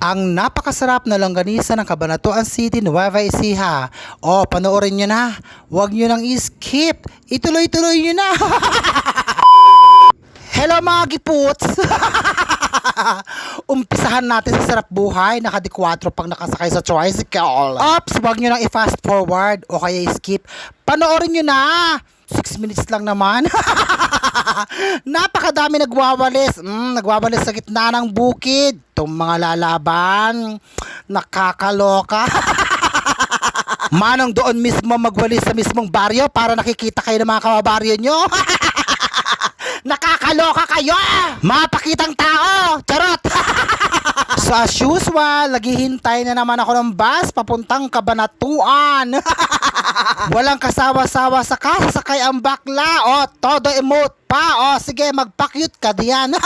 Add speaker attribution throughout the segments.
Speaker 1: ang napakasarap na longganisa ng Cabanatuan City, Nueva Ecija. O, panoorin nyo na. Huwag nyo nang i-skip. Ituloy-tuloy nyo na. Hello mga giputs! Umpisahan natin sa sarap buhay. Nakadi-4 pang nakasakay sa tricycle. Ops, huwag nyo nang i-fast forward o kaya i-skip. Panoorin nyo na! 6 minutes lang naman. Napakadami nagwawalis. Mm, nagwawalis sa gitna ng bukid. Itong mga lalaban. Nakakaloka. Manong doon mismo magwalis sa mismong baryo para nakikita kayo ng mga kababaryo nyo. Nakakaloka kayo! Mga pakitang tao! Charot! so as usual, naghihintay na naman ako ng bus papuntang Kabanatuan. Walang kasawa-sawa sa kasakay ang bakla. O, todo emote pa. O, sige, magpakyut ka diyan.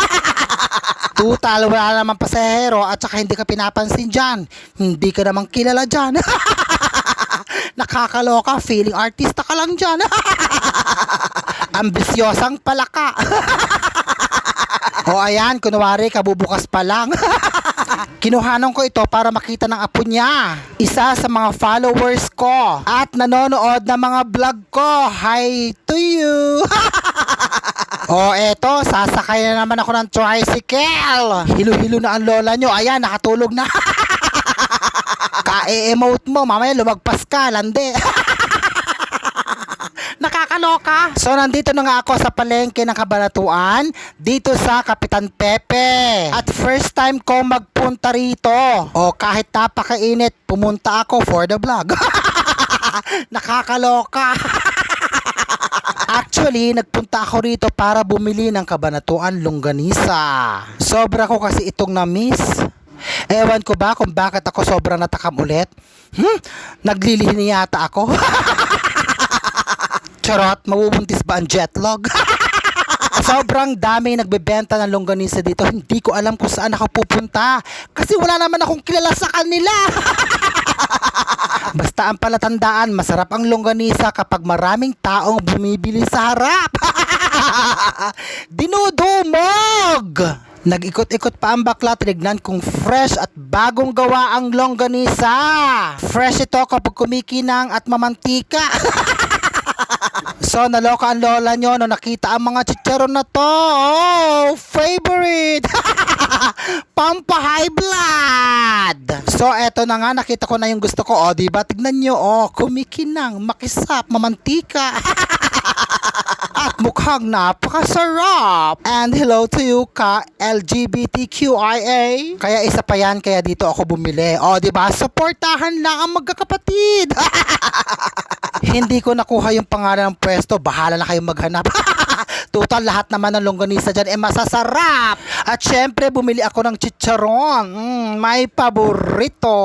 Speaker 1: Total, wala naman pasahero at saka hindi ka pinapansin dyan. Hindi ka naman kilala dyan. Nakakaloka, feeling artista ka lang dyan. Ambisyosang palaka. o ayan, kunwari, kabubukas pa lang. Kinuhanan ko ito para makita ng apo niya. Isa sa mga followers ko at nanonood ng mga vlog ko. Hi to you! o eto, sasakay na naman ako ng tricycle. Hilo-hilo na ang lola nyo. Ayan, nakatulog na. Ka-emote mo, mamaya lumagpas ka, lande. Nakakaloka. So nandito na nga ako sa palengke ng Kabanatuan dito sa Kapitan Pepe. At first time ko magpunta rito. O kahit napakainit, pumunta ako for the vlog. Nakakaloka. Actually, nagpunta ako rito para bumili ng Kabanatuan Longganisa. Sobra ko kasi itong na-miss. Ewan ko ba kung bakit ako sobrang natakam ulit? Hmm? Naglilihi yata ako. Charot, mabubuntis ba ang jetlog? Sobrang dami nagbebenta ng longganisa dito. Hindi ko alam kung saan ako pupunta. Kasi wala naman akong kilala sa kanila. Basta ang palatandaan, masarap ang longganisa kapag maraming taong bumibili sa harap. Dinudumog! Nag-ikot-ikot pa ang bakla, tinignan kung fresh at bagong gawa ang longganisa. Fresh ito kapag kumikinang at mamantika. So, naloka ang lola nyo no nakita ang mga chicharon na to. Oh, favorite! Pampa high blood! So, eto na nga, nakita ko na yung gusto ko. O, oh, diba? Tignan nyo, oh, kumikinang, makisap, mamantika. At mukhang napakasarap. And hello to you ka LGBTQIA. Kaya isa pa yan, kaya dito ako bumili. O, di ba? Suportahan lang ang magkakapatid. Hindi ko nakuha yung pangalan ng pwesto. Bahala na kayong maghanap. Total, lahat naman ng longganisa dyan eh masasarap. At syempre, bumili ako ng chicharon. Mm, may paborito.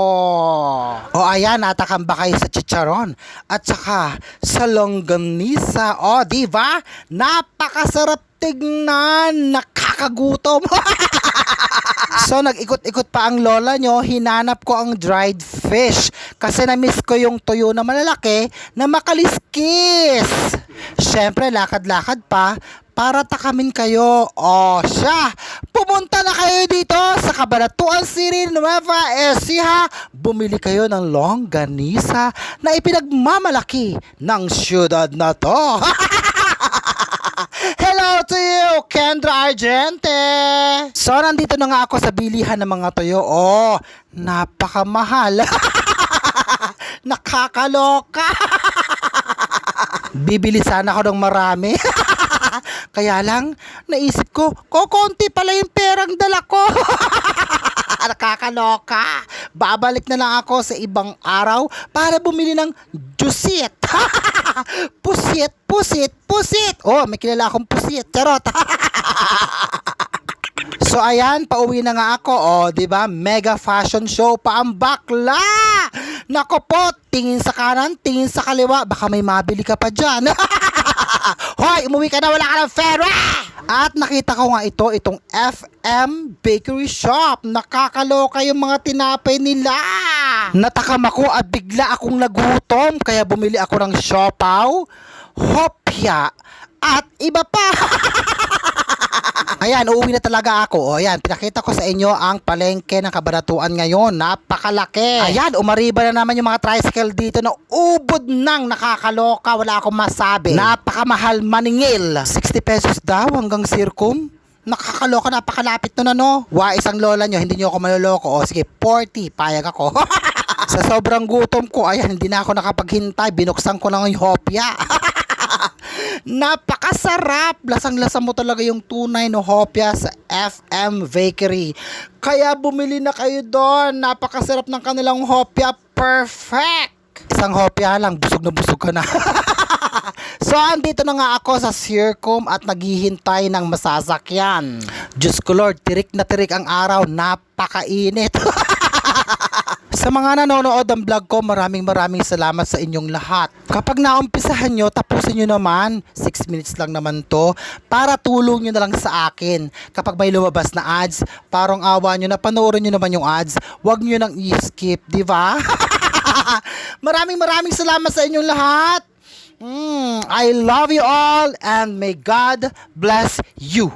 Speaker 1: O ayan, natakam ba kayo sa chicharon? At saka, sa longganisa. O, di ba? Napakasarap tignan. Nakakagutom. So nag-ikot-ikot pa ang lola nyo, hinanap ko ang dried fish kasi na-miss ko yung tuyo na malalaki na makaliskis. Siyempre, lakad-lakad pa para takamin kayo. O siya, pumunta na kayo dito sa Cabanatuan City, Nueva Ecija. Bumili kayo ng longganisa na ipinagmamalaki ng syudad na to. Hello to you, Kendra Argente! So, nandito na nga ako sa bilihan ng mga tuyo. Oh, napakamahal. Nakakaloka. Bibili sana ako ng marami. Kaya lang, naisip ko, kokonti pala yung perang dala ko. Nakakaloka. Babalik na lang ako sa ibang araw para bumili ng juisit. pusit, pusit, pusit. Oh, may kilala akong pusit. Charot. So ayan, pauwi na nga ako. Oh, 'di ba? Mega fashion show pa ang bakla. Nako po, tingin sa kanan, tingin sa kaliwa, baka may mabili ka pa diyan. Hoy, umuwi ka na wala ka ng pera. At nakita ko nga ito, itong FM Bakery Shop. Nakakaloka yung mga tinapay nila. Natakam ako at bigla akong nagutom, kaya bumili ako ng siopaw, hopya, at iba pa. Ayan, uuwi na talaga ako. O ayan, pinakita ko sa inyo ang palengke ng kabanatuan ngayon. Napakalaki. Ayan, umariba na naman yung mga tricycle dito na ubod nang nakakaloka. Wala akong masabi. Napakamahal maningil. 60 pesos daw hanggang circum. Nakakaloka, napakalapit nun ano. Wa, isang lola nyo, hindi nyo ako maloloko. O sige, 40, payag ako. sa sobrang gutom ko, ayan, hindi na ako nakapaghintay. Binuksan ko lang yung hopya. Napakasarap! Lasang-lasa mo talaga yung tunay no hopya sa FM Bakery. Kaya bumili na kayo doon. Napakasarap ng kanilang hopya. Perfect! Isang hopya lang, busog na busog ka na. so, andito na nga ako sa Circum at naghihintay ng masasakyan. Diyos ko Lord, tirik na tirik ang araw. Napakainit. Sa mga nanonood ng vlog ko, maraming maraming salamat sa inyong lahat. Kapag naumpisahan nyo, tapusin nyo naman. 6 minutes lang naman to. Para tulong nyo na lang sa akin. Kapag may lumabas na ads, parang awa nyo na panoorin nyo naman yung ads. Huwag nyo nang i-skip, di ba? maraming maraming salamat sa inyong lahat. Mm, I love you all and may God bless you.